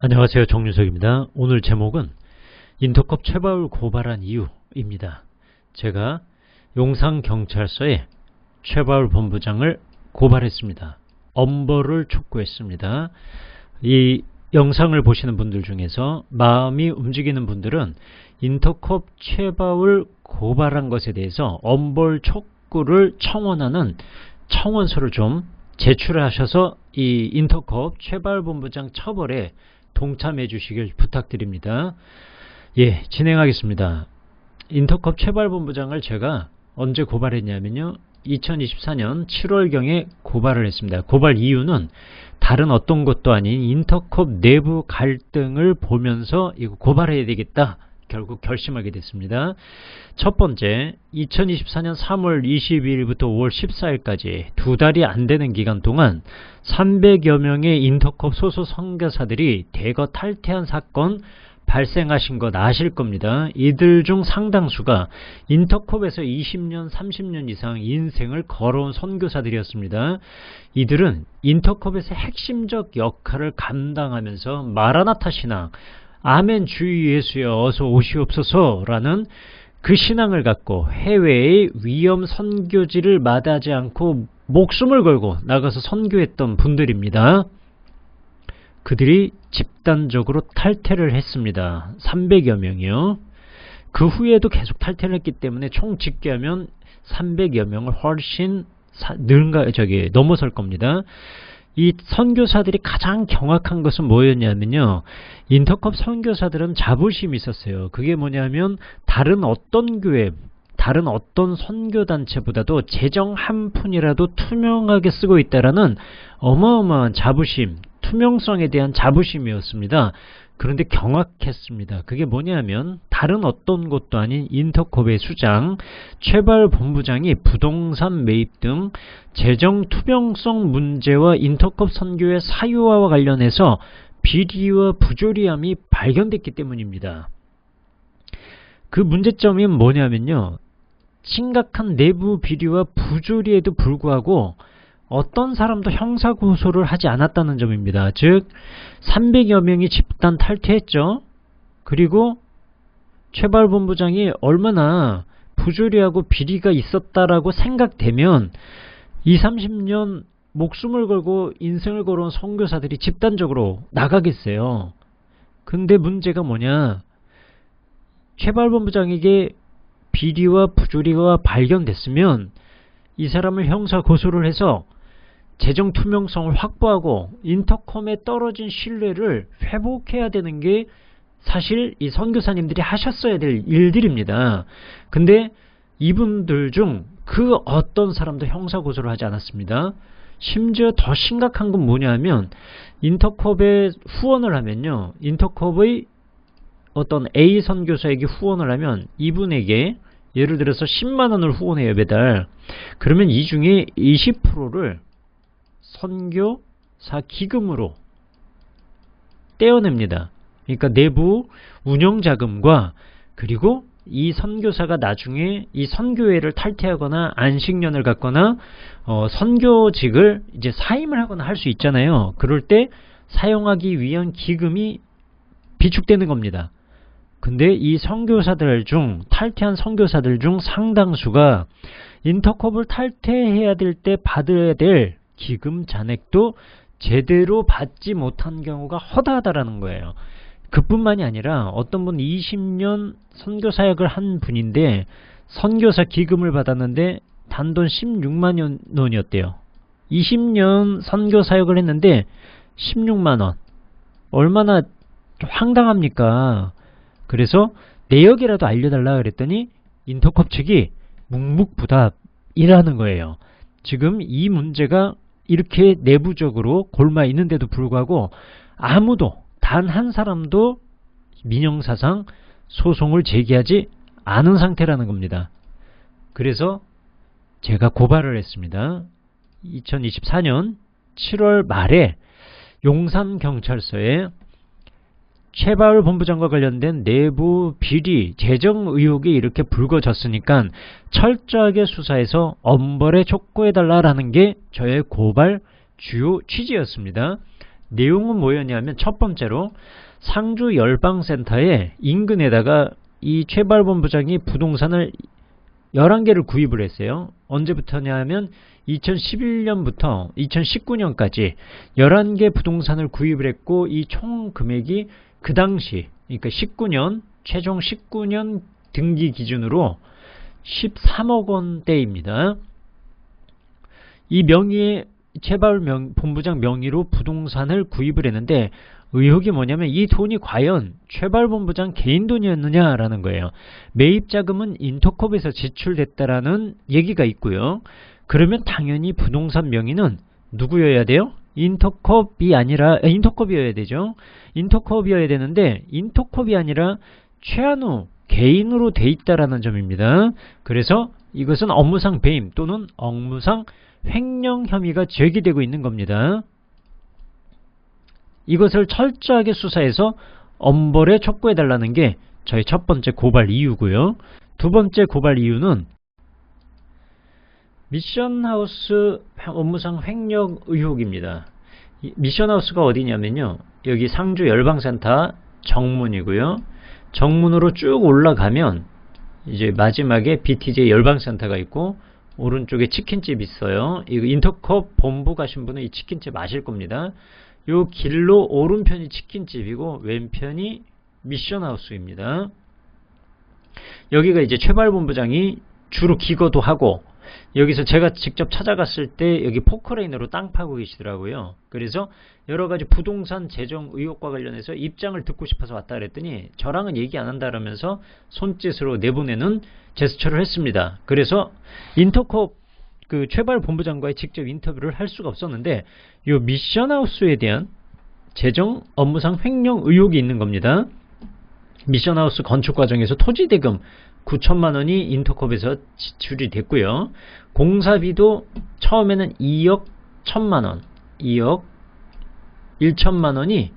안녕하세요. 정유석입니다. 오늘 제목은 인터컵 최바울 고발한 이유입니다. 제가 용산경찰서에 최바울 본부장을 고발했습니다. 엄벌을 촉구했습니다. 이 영상을 보시는 분들 중에서 마음이 움직이는 분들은 인터컵 최바울 고발한 것에 대해서 엄벌 촉구를 청원하는 청원서를 좀 제출하셔서 이 인터컵 최바울 본부장 처벌에 동참해 주시길 부탁드립니다. 예, 진행하겠습니다. 인터컵 최발본부장을 제가 언제 고발했냐면요. 2024년 7월경에 고발을 했습니다. 고발 이유는 다른 어떤 것도 아닌 인터컵 내부 갈등을 보면서 이거 고발해야 되겠다. 결국 결심하게 됐습니다. 첫 번째, 2024년 3월 22일부터 5월 14일까지 두 달이 안 되는 기간 동안 300여 명의 인터컵 소속 선교사들이 대거 탈퇴한 사건 발생하신 것 아실 겁니다. 이들 중 상당수가 인터컵에서 20년, 30년 이상 인생을 걸어온 선교사들이었습니다. 이들은 인터컵에서 핵심적 역할을 감당하면서 마라나타 신앙, 아멘 주의 예수여 어서 오시옵소서 라는 그 신앙을 갖고 해외의 위험 선교지를 마다하지 않고 목숨을 걸고 나가서 선교했던 분들입니다. 그들이 집단적으로 탈퇴를 했습니다. 300여 명이요. 그 후에도 계속 탈퇴를 했기 때문에 총 집계하면 300여 명을 훨씬 능가 저기 넘어설 겁니다. 이 선교사들이 가장 경악한 것은 뭐였냐면요. 인터컵 선교사들은 자부심이 있었어요. 그게 뭐냐면 다른 어떤 교회, 다른 어떤 선교단체보다도 재정 한 푼이라도 투명하게 쓰고 있다라는 어마어마한 자부심, 투명성에 대한 자부심이었습니다. 그런데 경악했습니다. 그게 뭐냐면 다른 어떤 곳도 아닌 인터컵의 수장 최발 본부장이 부동산 매입 등 재정 투명성 문제와 인터컵 선교의 사유화와 관련해서 비리와 부조리함이 발견됐기 때문입니다. 그 문제점이 뭐냐면요. 심각한 내부 비리와 부조리에도 불구하고 어떤 사람도 형사 고소를 하지 않았다는 점입니다. 즉 300여 명이 집단 탈퇴했죠. 그리고 최발 본부장이 얼마나 부조리하고 비리가 있었다라고 생각되면 20, 30년 목숨을 걸고 인생을 걸어온 선교사들이 집단적으로 나가겠어요. 근데 문제가 뭐냐 최발 본부장에게 비리와 부조리가 발견됐으면 이 사람을 형사 고소를 해서 재정 투명성을 확보하고 인터컴에 떨어진 신뢰를 회복해야 되는 게 사실 이 선교사님들이 하셨어야 될 일들입니다. 근데 이분들 중 그 어떤 사람도 형사 고소를 하지 않았습니다. 심지어 더 심각한 건 뭐냐면 인터컵에 후원을 하면요. 인터컵의 어떤 A 선교사에게 후원을 하면 이분에게 예를 들어서 10만원을 후원해요 매달. 그러면 이 중에 20%를 선교사 기금으로 떼어냅니다. 그러니까 내부 운영 자금과 그리고 이 선교사가 나중에 이 선교회를 탈퇴하거나 안식년을 갖거나 어, 선교직을 이제 사임을 하거나 할 수 있잖아요. 그럴 때 사용하기 위한 기금이 비축되는 겁니다. 근데 이 선교사들 중 탈퇴한 선교사들 중 상당수가 인터컵을 탈퇴해야 될 때 받아야 될 기금 잔액도 제대로 받지 못한 경우가 허다하다라는 거예요. 그뿐만이 아니라 어떤 분 20년 선교 사역을 한 분인데 선교사 기금을 받았는데 단돈 16만 원이었대요. 20년 선교 사역을 했는데 16만 원. 얼마나 황당합니까? 그래서 내역이라도 알려달라 그랬더니 인터컵 측이 묵묵부답이라는 거예요. 지금 이 문제가 이렇게 내부적으로 골마 있는데도 불구하고 아무도 단 한 사람도 민영사상 소송을 제기하지 않은 상태라는 겁니다. 그래서 제가 고발을 했습니다. 2024년 7월 말에 용산경찰서에 최바울 본부장과 관련된 내부 비리, 재정 의혹이 이렇게 불거졌으니까 철저하게 수사해서 엄벌에 촉구해달라는 게 저의 고발 주요 취지였습니다. 내용은 뭐였냐면 첫 번째로 상주 열방센터의 인근에다가 이 최발 본부장이 부동산을 11개를 구입을 했어요. 언제부터냐 하면 2011년부터 2019년까지 11개 부동산을 구입을 했고 이 총 금액이 그 당시 그러니까 19년 최종 19년 등기 기준으로 13억 원대입니다. 이 명의의 재발 명, 본부장 명의로 부동산을 구입을 했는데 의혹이 뭐냐면 이 돈이 과연 최발 본부장 개인 돈이었느냐라는 거예요. 매입 자금은 인터컵에서 지출됐다라는 얘기가 있고요. 그러면 당연히 부동산 명의는 누구여야 돼요? 인터컵이 아니라 인터컵이어야 되죠. 인터컵이어야 되는데 인터컵이 아니라 최한우 개인으로 돼 있다라는 점입니다. 그래서 이것은 업무상 배임 또는 업무상 횡령 혐의가 제기되고 있는 겁니다. 이것을 철저하게 수사해서 엄벌에 촉구해달라는 게 저희 첫 번째 고발 이유고요. 두 번째 고발 이유는 미션하우스 업무상 횡령 의혹입니다. 미션하우스가 어디냐면요. 여기 상주 열방센터 정문이고요. 정문으로 쭉 올라가면 이제 마지막에 BTJ 열방센터가 있고 오른쪽에 치킨집 있어요. 이거 인터컵 본부 가신 분은 이 치킨집 아실 겁니다. 요 길로 오른편이 치킨집이고 왼편이 미션하우스입니다. 여기가 이제 최발 본부장이 주로 기거도 하고 여기서 제가 직접 찾아갔을 때 여기 포크레인으로 땅 파고 계시더라고요. 그래서 여러 가지 부동산 재정 의혹과 관련해서 입장을 듣고 싶어서 왔다 그랬더니 저랑은 얘기 안 한다라면서 손짓으로 내보내는 제스처를 했습니다. 그래서 인터컵 그 최발 본부장과의 직접 인터뷰를 할 수가 없었는데 이 미션하우스에 대한 재정 업무상 횡령 의혹이 있는 겁니다. 미션하우스 건축 과정에서 토지 대금 9천만 원이 인터컵에서 지출이 됐고요. 공사비도 처음에는 2억 1천만 원, 2억 1천만 원이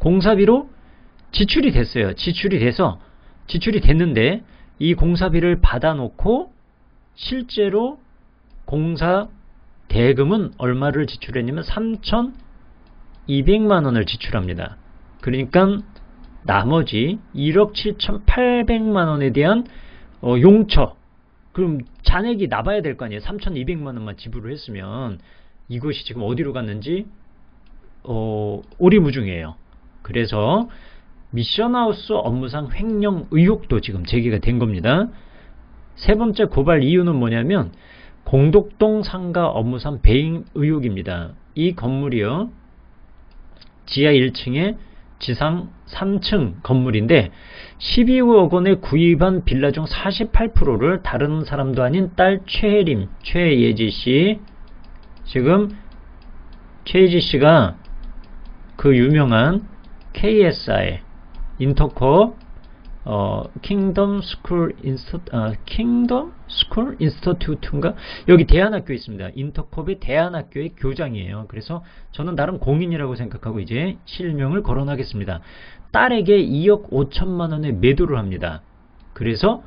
공사비로 지출이 됐어요. 지출이 돼서 지출이 됐는데 이 공사비를 받아놓고 실제로 공사 대금은 얼마를 지출했냐면 3,200만 원을 지출합니다. 그러니까 나머지 1억 7,800만 원에 대한 어, 용처 그럼 잔액이 나봐야 될 거 아니에요. 3,200만 원만 지불을 했으면 이것이 지금 어디로 갔는지 어, 오리무중이에요. 그래서 미션하우스 업무상 횡령 의혹도 지금 제기가 된 겁니다. 세 번째 고발 이유는 뭐냐면 공덕동 상가 업무상 배임 의혹입니다. 이 건물이요. 지하 1층에 지상 3층 건물인데 12억 원에 구입한 빌라 중 48%를 다른 사람도 아닌 딸 최혜림, 최예지 씨. 지금 최예지 씨가 그 유명한 KSI 인터컵 어, 킹덤 스쿨 인스터 아, 킹덤 스쿨 인스터튜트인가 여기 대안학교 있습니다. 인터컵의 대안학교의 교장이에요. 그래서 저는 나름 공인이라고 생각하고 이제 실명을 거론하겠습니다. 딸에게 2억 5천만 원에 매도를 합니다. 그래서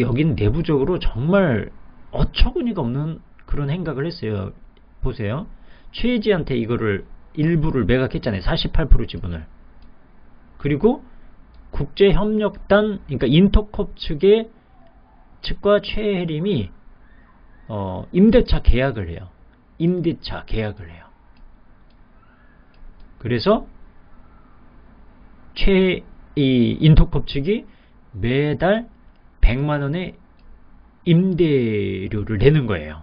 여긴 내부적으로 정말 어처구니가 없는 그런 행각을 했어요. 보세요. 최혜지한테 이거를 일부를 매각했잖아요. 48% 지분을. 그리고 국제협력단 그러니까 인터컵 측의 측과 최혜림이 어, 임대차 계약을 해요. 임대차 계약을 해요. 그래서 최, 이 인터컵 측이 매달 100만 원의 임대료를 내는 거예요.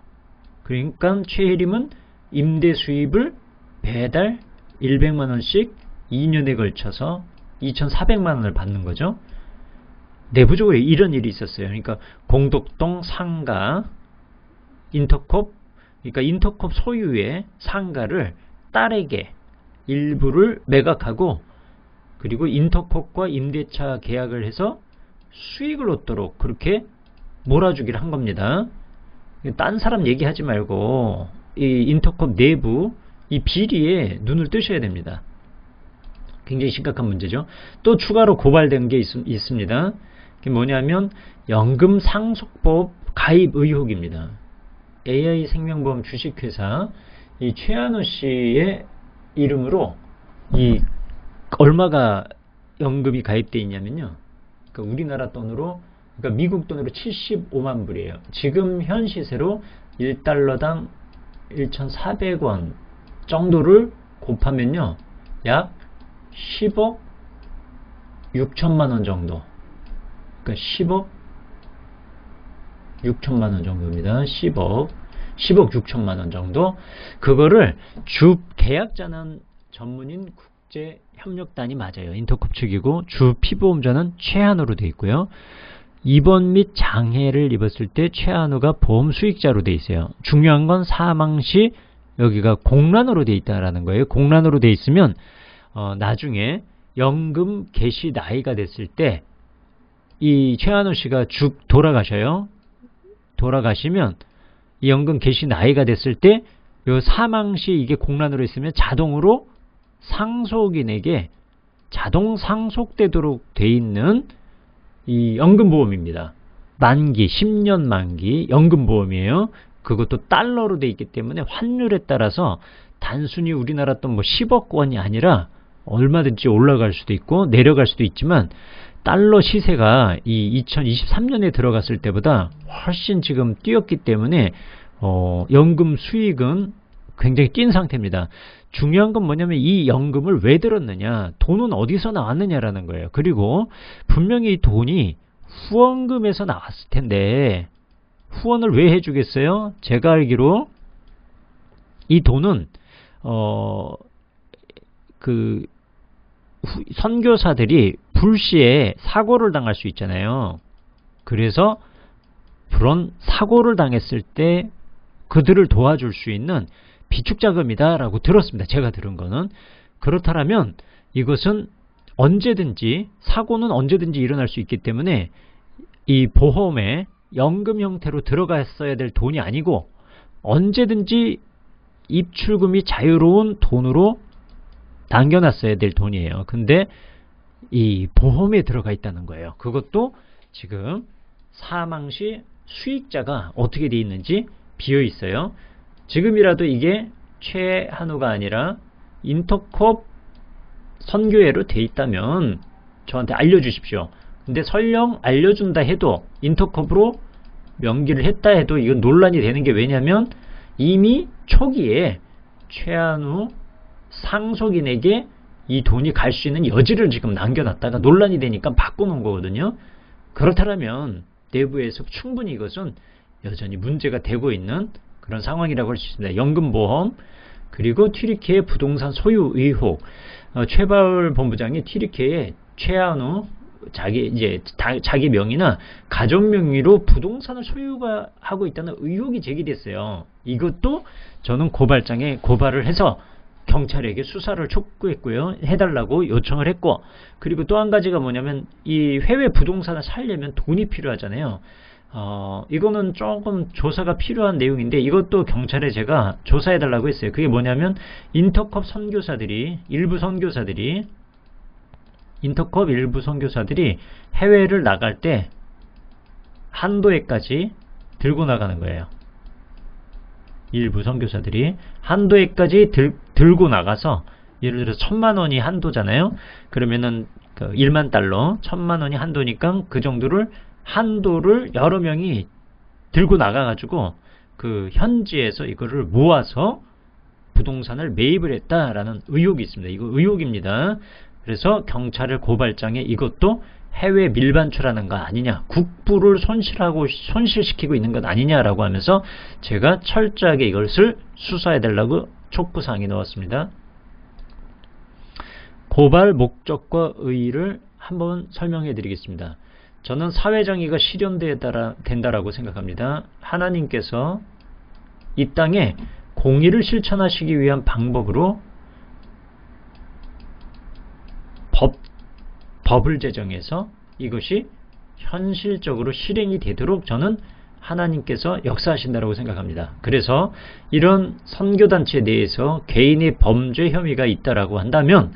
그러니까 최혜림은 임대 수입을 매달 100만 원씩 2년에 걸쳐서 2,400만 원을 받는 거죠. 내부적으로 이런 일이 있었어요. 그러니까 공덕동 상가 인터컵 그러니까 인터컵 소유의 상가를 딸에게 일부를 매각하고 그리고 인터컵과 임대차 계약을 해서 수익을 얻도록 그렇게 몰아주기를 한 겁니다. 딴 사람 얘기하지 말고 이 인터컵 내부 이 비리에 눈을 뜨셔야 됩니다. 굉장히 심각한 문제죠. 또 추가로 고발된 게 있, 습니다 그게 뭐냐면 연금 상속법 가입 의혹입니다. AI 생명보험 주식회사 이 최한우 씨의 이름으로 이 얼마가 연금이 가입돼 있냐면요. 그러니까 우리나라 돈으로 그러니까 미국 돈으로 75만 불이에요. 지금 현 시세로 1달러당 1,400원 정도를 곱하면요. 약 10억 6천만 원 정도. 그러니까 10억 6천만 원 정도입니다. 10억 10억 6천만 원 정도. 그거를 주 계약자는 전문인 국제협력단이 맞아요. 인터컵 측이고 주 피보험자는 최한으로 되어 있고요. 입원 및 장애를 입었을 때 최한우가 보험 수익자로 돼 있어요. 중요한 건 사망 시 여기가 공란으로 돼 있다라는 거예요. 공란으로 돼 있으면 어, 나중에 연금 개시 나이가 됐을 때 이 최한우 씨가 죽 돌아가셔요. 돌아가시면 이 연금 개시 나이가 됐을 때 요 사망 시 이게 공란으로 있으면 자동으로 상속인에게 자동 상속되도록 돼 있는 이 연금보험입니다. 만기, 10년 만기 연금보험이에요. 그것도 달러로 돼 있기 때문에 환율에 따라서 단순히 우리나라 돈 뭐 10억 원이 아니라 얼마든지 올라갈 수도 있고 내려갈 수도 있지만 달러 시세가 이 2023년에 들어갔을 때보다 훨씬 지금 뛰었기 때문에 어, 연금 수익은 굉장히 뛴 상태입니다. 중요한 건 뭐냐면 이 연금을 왜 들었느냐, 돈은 어디서 나왔느냐라는 거예요. 그리고 분명히 이 돈이 후원금에서 나왔을 텐데 후원을 왜 해주겠어요? 제가 알기로 이 돈은 어 그 선교사들이 불시에 사고를 당할 수 있잖아요. 그래서 그런 사고를 당했을 때 그들을 도와줄 수 있는 비축자금이다 라고 들었습니다. 제가 들은 거는. 그렇다면 이것은 언제든지 사고는 언제든지 일어날 수 있기 때문에 이 보험에 연금 형태로 들어갔어야 될 돈이 아니고 언제든지 입출금이 자유로운 돈으로 남겨놨어야 될 돈이에요. 근데 이 보험에 들어가 있다는 거예요. 그것도 지금 사망 시 수익자가 어떻게 돼 있는지 비어 있어요. 지금이라도 이게 최한우가 아니라 인터컵 선교회로 돼 있다면 저한테 알려주십시오. 근데 설령 알려준다 해도 인터컵으로 명기를 했다 해도 이건 논란이 되는 게 왜냐면 이미 초기에 최한우 상속인에게 이 돈이 갈 수 있는 여지를 지금 남겨놨다가 논란이 되니까 바꾸는 거거든요. 그렇다면 내부에서 충분히 이것은 여전히 문제가 되고 있는 그런 상황이라고 할 수 있습니다. 연금보험 그리고 튀리케의 부동산 소유 의혹 어, 최바울 본부장이 튀리케의 최한우 자기 이제 다, 자기 명의나 가족 명의로 부동산을 소유가 하고 있다는 의혹이 제기됐어요. 이것도 저는 고발장에 고발을 해서 경찰에게 수사를 촉구했고요. 해달라고 요청을 했고 그리고 또 한 가지가 뭐냐면 이 해외 부동산을 살려면 돈이 필요하잖아요. 어, 이거는 조금 조사가 필요한 내용인데 이것도 경찰에 제가 조사해 달라고 했어요. 그게 뭐냐면 인터컵 선교사들이 일부 선교사들이 인터컵 일부 선교사들이 해외를 나갈 때 한도에까지 들고 나가는 거예요. 일부 선교사들이 한도에까지 들, 들고 나가서 예를 들어 천만 원이 한도잖아요. 그러면은 그 1만 달러, 천만 원이 한도니까 그 정도를 한도를 여러 명이 들고 나가가지고 그 현지에서 이거를 모아서 부동산을 매입을 했다라는 의혹이 있습니다. 이거 의혹입니다. 그래서 경찰을 고발장에 이것도 해외 밀반출하는 거 아니냐 국부를 손실하고 손실시키고 있는 것 아니냐라고 하면서 제가 철저하게 이것을 수사해 달라고 촉구 사항이 넣었습니다. 고발 목적과 의의를 한번 설명해 드리겠습니다. 저는 사회정의가 실현된다라고 생각합니다. 하나님께서 이 땅에 공의를 실천하시기 위한 방법으로 법, 법을 제정해서 이것이 현실적으로 실행이 되도록 저는 하나님께서 역사하신다고 생각합니다. 그래서 이런 선교단체 내에서 개인의 범죄 혐의가 있다라고 한다면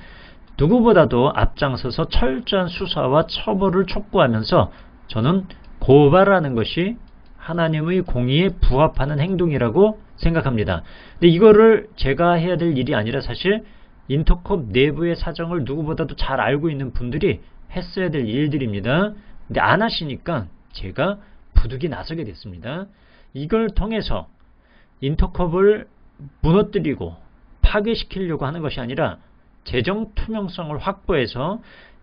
누구보다도 앞장서서 철저한 수사와 처벌을 촉구하면서 저는 고발하는 것이 하나님의 공의에 부합하는 행동이라고 생각합니다. 근데 이거를 제가 해야 될 일이 아니라 사실 인터컵 내부의 사정을 누구보다도 잘 알고 있는 분들이 했어야 될 일들입니다. 근데 안 하시니까 제가 부득이 나서게 됐습니다. 이걸 통해서 인터컵을 무너뜨리고 파괴시키려고 하는 것이 아니라 재정 투명성을 확보해서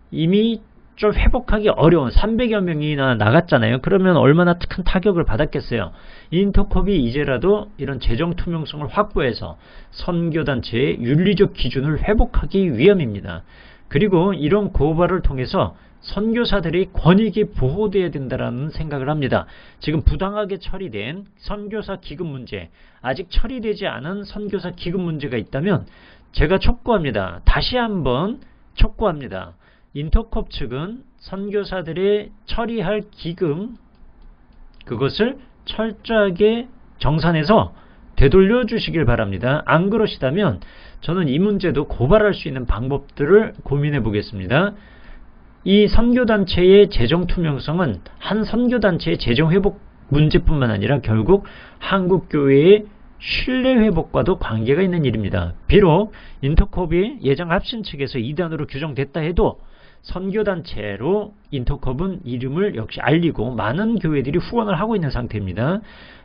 이미 좀 회복하기 어려운 300여 명이나 나갔잖아요. 그러면 얼마나 큰 타격을 받았겠어요. 인터컵이 이제라도 이런 재정 투명성을 확보해서 선교단체의 윤리적 기준을 회복하기 위함입니다. 그리고 이런 고발을 통해서 선교사들의 권익이 보호되어야 된다는 생각을 합니다. 지금 부당하게 처리된 선교사 기금 문제, 아직 처리되지 않은 선교사 기금 문제가 있다면 제가 촉구합니다. 다시 한번 촉구합니다. 인터컵 측은 선교사들의 처리할 기금 그것을 철저하게 정산해서 되돌려 주시길 바랍니다. 안 그러시다면 저는 이 문제도 고발할 수 있는 방법들을 고민해 보겠습니다. 이 선교단체의 재정 투명성은 한 선교단체의 재정 회복 문제뿐만 아니라 결국 한국교회의 신뢰 회복과도 관계가 있는 일입니다. 비록 인터컵이 예정 합신 측에서 2단으로 규정됐다 해도 선교단체로 인터컵은 이름을 역시 알리고 많은 교회들이 후원을 하고 있는 상태입니다.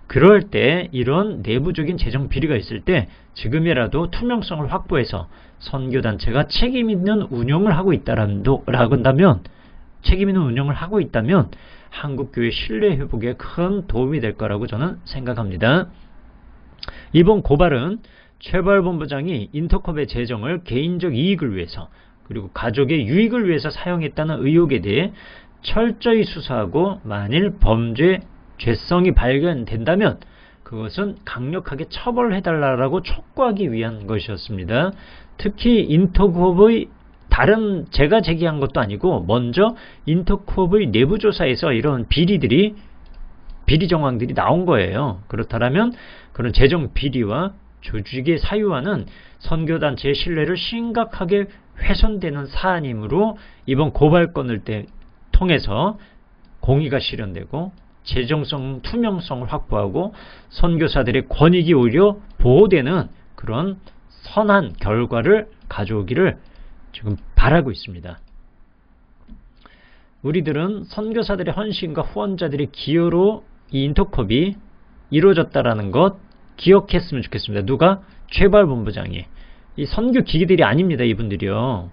그럴 때 이런 내부적인 재정 비리가 있을 때 지금이라도 투명성을 확보해서 선교단체가 책임 있는 운영을 하고 있다라고 한다면 책임 있는 운영을 하고 있다면 한국교회 신뢰 회복에 큰 도움이 될 거라고 저는 생각합니다. 이번 고발은 최발 본부장이 인터컵의 재정을 개인적 이익을 위해서 그리고 가족의 유익을 위해서 사용했다는 의혹에 대해 철저히 수사하고 만일 범죄 죄성이 발견된다면 그것은 강력하게 처벌해달라고 촉구하기 위한 것이었습니다. 특히 인터컵의 다른 제가 제기한 것도 아니고 먼저 인터컵의 내부 조사에서 이런 비리들이 비리 정황들이 나온 거예요. 그렇다면 그런 재정 비리와 조직의 사유화는 선교단체의 신뢰를 심각하게 훼손되는 사안이므로 이번 고발건을 때 통해서 공의가 실현되고 재정성 투명성을 확보하고 선교사들의 권익이 오히려 보호되는 그런 선한 결과를 가져오기를 지금 바라고 있습니다. 우리들은 선교사들의 헌신과 후원자들의 기여로 이 인터컵이 이루어졌다라는 것 기억했으면 좋겠습니다. 누가? 최발 본부장이. 이 선교 기기들이 아닙니다. 이분들이요.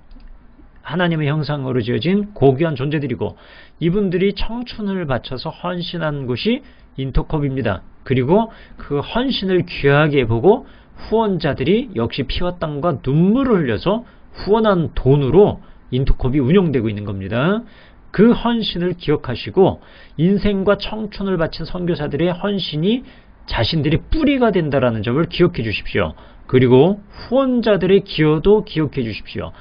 하나님의 형상으로 지어진 고귀한 존재들이고 이분들이 청춘을 바쳐서 헌신한 곳이 인터컵입니다. 그리고 그 헌신을 귀하게 보고 후원자들이 역시 피와 땀과 눈물을 흘려서 후원한 돈으로 인터컵이 운영되고 있는 겁니다. 그 헌신을 기억하시고 인생과 청춘을 바친 선교사들의 헌신이 자신들의 뿌리가 된다라는 점을 기억해 주십시오. 그리고 후원자들의 기여도 기억해 주십시오.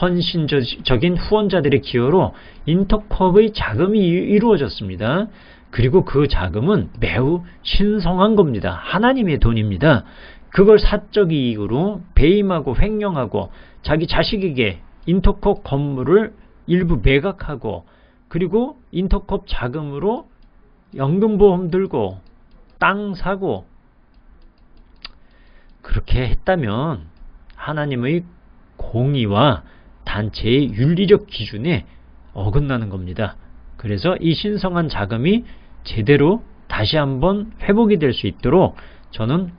헌신적인 후원자들의 기여로 인터컵의 자금이 이루어졌습니다. 그리고 그 자금은 매우 신성한 겁니다. 하나님의 돈입니다. 그걸 사적 이익으로 배임하고 횡령하고 자기 자식에게 인터컵 건물을 일부 매각하고 그리고 인터컵 자금으로 연금보험 들고 땅 사고 그렇게 했다면 하나님의 공의와 단체의 윤리적 기준에 어긋나는 겁니다. 그래서 이 신성한 자금이 제대로 다시 한번 회복이 될 수 있도록 저는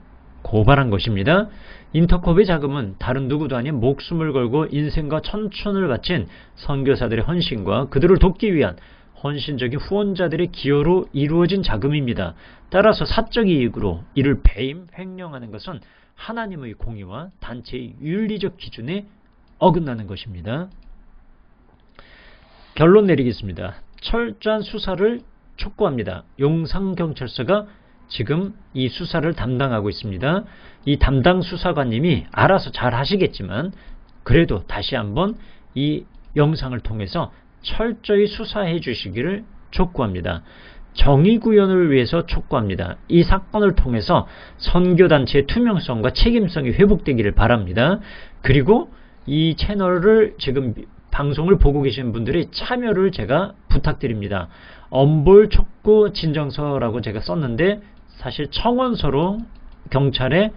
고발한 것입니다. 인터컵의 자금은 다른 누구도 아닌 목숨을 걸고 인생과 천춘을 바친 선교사들의 헌신과 그들을 돕기 위한 헌신적인 후원자들의 기여로 이루어진 자금입니다. 따라서 사적 이익으로 이를 배임, 횡령하는 것은 하나님의 공의와 단체의 윤리적 기준에 어긋나는 것입니다. 결론 내리겠습니다. 철저한 수사를 촉구합니다. 용산경찰서가 지금 이 수사를 담당하고 있습니다. 이 담당 수사관님이 알아서 잘 하시겠지만 그래도 다시 한번 이 영상을 통해서 철저히 수사해 주시기를 촉구합니다. 정의 구현을 위해서 촉구합니다. 이 사건을 통해서 선교단체의 투명성과 책임성이 회복되기를 바랍니다. 그리고 이 채널을 지금 방송을 보고 계신 분들의 참여를 제가 부탁드립니다. 엄볼 촉구 진정서라고 제가 썼는데 사실 청원서로 경찰에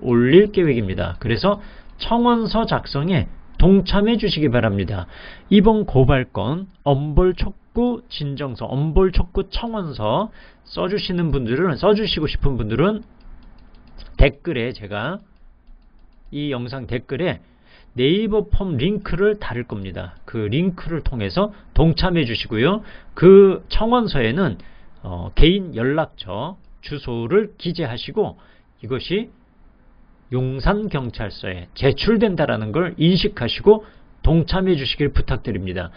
올릴 계획입니다. 그래서 청원서 작성에 동참해 주시기 바랍니다. 이번 고발건 엄벌 촉구 진정서, 엄벌 촉구 청원서 써주시는 분들은 써주시고 싶은 분들은 댓글에 제가 이 영상 댓글에 네이버 폼 링크를 달을 겁니다. 그 링크를 통해서 동참해 주시고요. 그 청원서에는 어, 개인 연락처 주소를 기재하시고 이것이 용산경찰서에 제출된다라는 걸 인식하시고 동참해 주시길 부탁드립니다.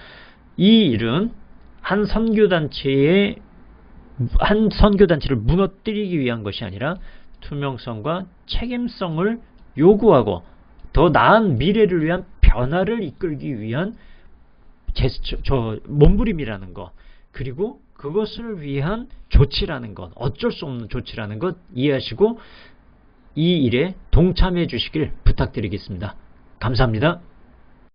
이 일은 한 선교단체의 한 선교단체를 무너뜨리기 위한 것이 아니라 투명성과 책임성을 요구하고 더 나은 미래를 위한 변화를 이끌기 위한 제스처, 저 몸부림이라는 것 그리고 그것을 위한 조치라는 것 어쩔 수 없는 조치라는 것 이해하시고 이 일에 동참해 주시길 부탁드리겠습니다. 감사합니다.